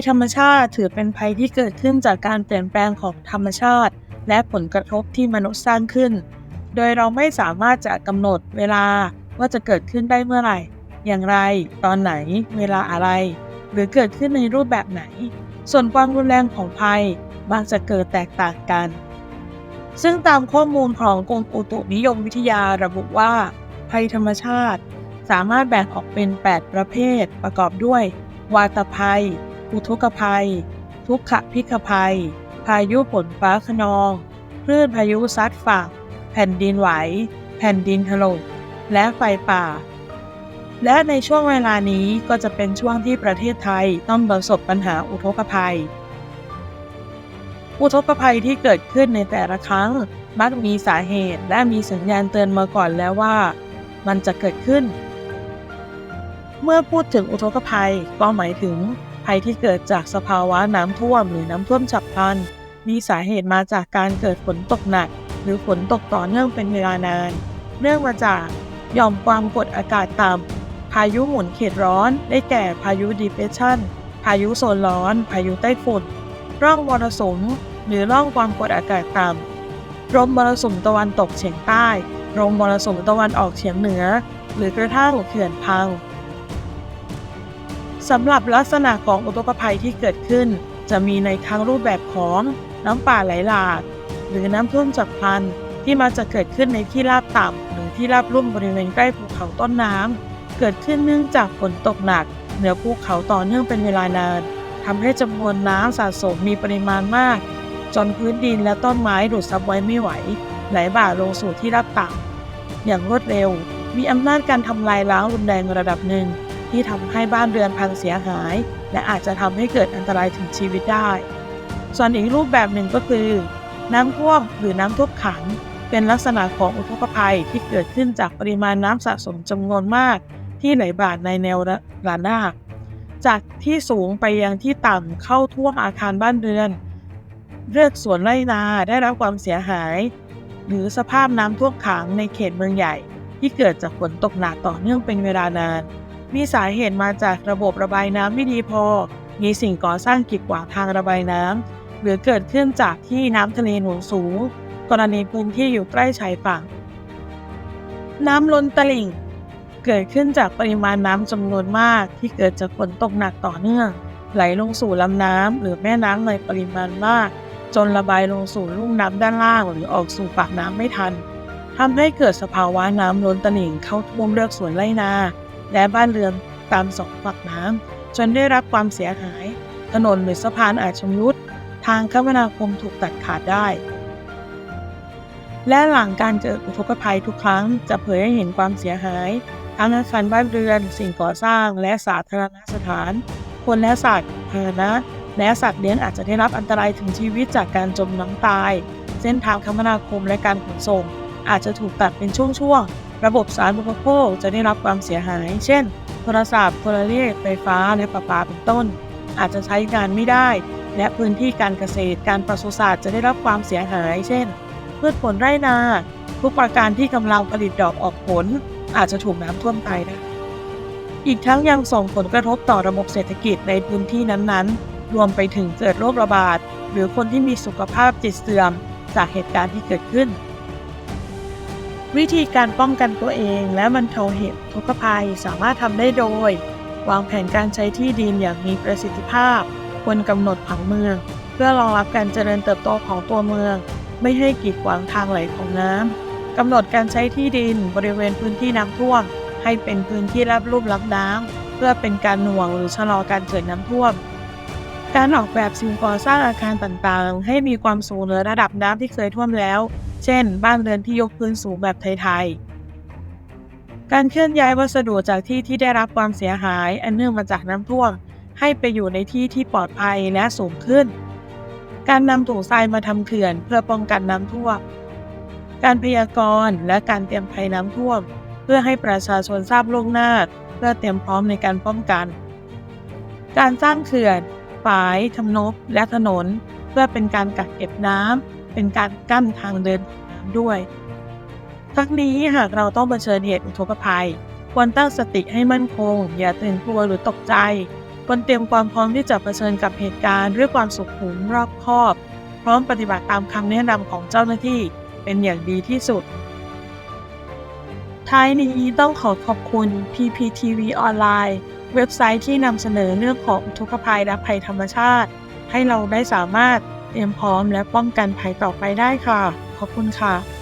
ยธรรมชาติถือเป็นภัยที่เกิดขึ้นจากการเปลี่ยนแปลงของธรรมชาติ และผลกระทบที่มนุษย์สร้างขึ้น โดยเราไม่สามารถจะกำหนดเวลาว่าจะเกิดขึ้นได้เมื่อไหร่ อย่างไร ตอนไหน เวลาอะไร หรือเกิดขึ้นในรูปแบบไหน ส่วนความรุนแรงของภัยบางจะเกิดแตกต่างกัน ซึ่งตามข้อมูลของกรมอุตุนิยมวิทยาระบุว่า ภัยธรรมชาติ สามารถแบ่งออกเป็น 8 ประเภทประกอบด้วย วาตภัย อุทกภัย ทุกขพิกภัย พายุฝนฟ้าขนองคลื่นพายุซัดฝั่งแผ่นดินไหว แผ่นดินถล่มและไฟป่า และในช่วงเวลานี้ก็จะเป็นช่วงที่ประเทศไทยต้องประสบปัญหาอุทกภัย อุทกภัยที่เกิดขึ้นในแต่ละครั้งมักมีสาเหตุและมีสัญญาณเตือนมาก่อนแล้วว่า มันจะเกิดขึ้น เมื่อพูดถึงอุทกภัยก็หมายถึง ภัยที่เกิดจากสภาวะน้ำท่วมหรือน้ำท่วมฉับพลัน มีสาเหตุมาจากการเกิดฝนตกหนัก หรือฝนตกต่อเนื่องเป็นเวลานาน เนื่องมาจากหย่อมความกดอากาศต่ำ พายุหมุนเขตร้อน ได้แก่พายุดีเพรสชันพายุโซนร้อน พายุใต้ฝุ่น ร่องมรสุม หรือร่องความกดอากาศต่ำลมมรสุมตะวันตกเฉียงใต้ลมมรสุมตะวันออกเฉียงเหนือ หรือกระทั่งเขื่อนพัง สำหรับลักษณะของอุทกภัยที่เกิดขึ้น จะมีในทั้งรูปแบบของน้ำป่าไหลหลาก หรือน้ำท่วมฉับพลันที่มาจะเกิดขึ้นในที่ราบต่ำหรือที่ราบลุ่มบริเวณใกล้ภูเขาต้นน้ำเกิดขึ้นเนื่องจากฝนตกหนัก เหนือภูเขาต่อเนื่องเป็นเวลานานทำให้จำนวนน้ำสะสมมีปริมาณมาก จนพื้นดินและต้นไม้ดูดซับไว้ไม่ไหว ไหลบ่าลงสู่ที่ราบต่ำอย่างรวดเร็ว มีอำนาจการทำลายล้างรุนแรงระดับหนึ่ง ที่ทำให้บ้านเรือนพังเสียหาย และอาจจะทำให้เกิดอันตรายถึงชีวิตได้ ส่วนอีกรูปแบบหนึ่งก็คือ น้ำท่วมหรือน้ำท่วมขัง เป็นลักษณะของอุทกภัยที่เกิดขึ้นจากปริมาณน้ำสะสมจำนวนมาก ที่ไหลบ่าในแนวระนาบจากที่สูงไปยังที่ต่ำเข้าท่วมอาคารบ้านเรือนเลือกสวนไร่นาได้รับความเสียหาย หรือสภาพน้ำท่วมขังในเขตเมืองใหญ่ ที่เกิดจากฝนตกหนักต่อเนื่องเป็นเวลานาน มีสาเหตุมาจากระบบระบายน้ำไม่ดีพอ มีสิ่งก่อสร้างกีดขวางทางระบายน้ำหรือเกิดขึ้นจากที่น้ำทะเลหนุนสูง กรณีพื้นที่อยู่ใกล้ชายฝั่ง น้ำล้นตลิ่ง เกิดขึ้นจากปริมาณน้ำจำนวนมากที่เกิดจากฝนตกหนักต่อเนื่อง ไหลลงสู่ลำน้ำหรือแม่น้ำในปริมาณมาก จนระบายลงสู่ลุ่มน้ำด้านล่างหรือออกสู่ปากน้ำไม่ทันทำให้เกิดสภาวะน้ำล้นตลิ่งเข้าท่วมเลือกสวนไร่นา และบ้านเรือนตามสองฝั่งน้ำจนได้รับความเสียหาย ถนนหรือสะพานอาจชำรุด ทางคมนาคมถูกตัดขาดได้ และหลังการเกิดอุทกภัยทุกครั้งจะเผยให้เห็นความเสียหาย ทั้งอาคารบ้านเรือน สิ่งก่อสร้าง และสาธารณสถาน คนและสัตว์พาหนะและสัตว์เลี้ยงอาจจะได้รับอันตรายถึงชีวิตจากการจมน้ำตาย เส้นทางคมนาคมและการขนส่ง อาจจะถูกตัดเป็นช่วงๆ ระบบสาธารณูปโภคจะได้รับความเสียหาย เช่น โทรศัพท์โทรเลขไฟฟ้าและประปาเป็นต้น อาจจะใช้งานไม่ได้ และพื้นที่การเกษตรการปศุสัตว์จะได้รับความเสียหาย เช่น พืชผลไร่นาทุกประการที่กำลังผลิตดอกออกผล อาจจะถูกน้ำท่วมตายได้อีกทั้งยังส่งผลกระทบต่อระบบเศรษฐกิจในพื้นที่นั้นๆ รวมไปถึงเกิดโรคระบาด หรือคนที่มีสุขภาพจิตเสื่อม จากเหตุการณ์ที่เกิดขึ้น วิธีการป้องกันตัวเองและบรรเทาเหตุทุกภัยสามารถทำได้โดย วางแผนการใช้ที่ดินอย่างมีประสิทธิภาพ ควรกำหนดผังเมือง เพื่อรองรับการเจริญเติบโตของตัวเมือง ไม่ให้กีดขวางทางไหลของน้ำกำหนดการใช้ที่ดินบริเวณพื้นที่น้ำท่วม ให้เป็นพื้นที่รับรูปรับน้ำเพื่อเป็นการหน่วงหรือชะลอการเกิดน้ำท่วม การออกแบบสิ่งก่อสร้างอาคารต่างๆ ให้มีความสูงเหนือระดับน้ำที่เคยท่วมแล้ว เช่น บ้านเรือนที่ยกพื้นสูงแบบไทยๆ การเคลื่อนย้ายวัสดุจากที่ที่ได้รับความเสียหาย อันเนื่องมาจากน้ำท่วมให้ไปอยู่ในที่ที่ปลอดภัยและสูงขึ้น การนำถุงทรายมาทำเขื่อนเพื่อป้องกันน้ำท่วม การพยากรณ์และการเตรียมภัยน้ำท่วม เพื่อให้ประชาชนทราบล่วงหน้า เพื่อเตรียมพร้อมในการป้องกัน การสร้างเขื่อน ฝายทำนบ และถนน เพื่อเป็นการกักเก็บน้ำ เป็นการกั้นทางเดินน้ำด้วย ทั้งนี้หากเราต้องเผชิญเหตุอุทกภัย ควรตั้งสติให้มั่นคง อย่าตื่นกลัวหรือตกใจ ควรเตรียมความพร้อมที่จะเผชิญกับเหตุการณ์ด้วยความสุขุมรอบคอบ พร้อมปฏิบัติตามคำแนะนำของเจ้าหน้าที่เป็นอย่างดีที่สุด ท้ายนี้ต้องขอขอบคุณ PPTV ออนไลน์ เว็บไซต์ที่นำเสนอเรื่องของอุทกภัยและภัยธรรมชาติ ให้เราได้สามารถ เตรียมพร้อมและป้องกันภัยต่อไปได้ค่ะ ขอบคุณค่ะ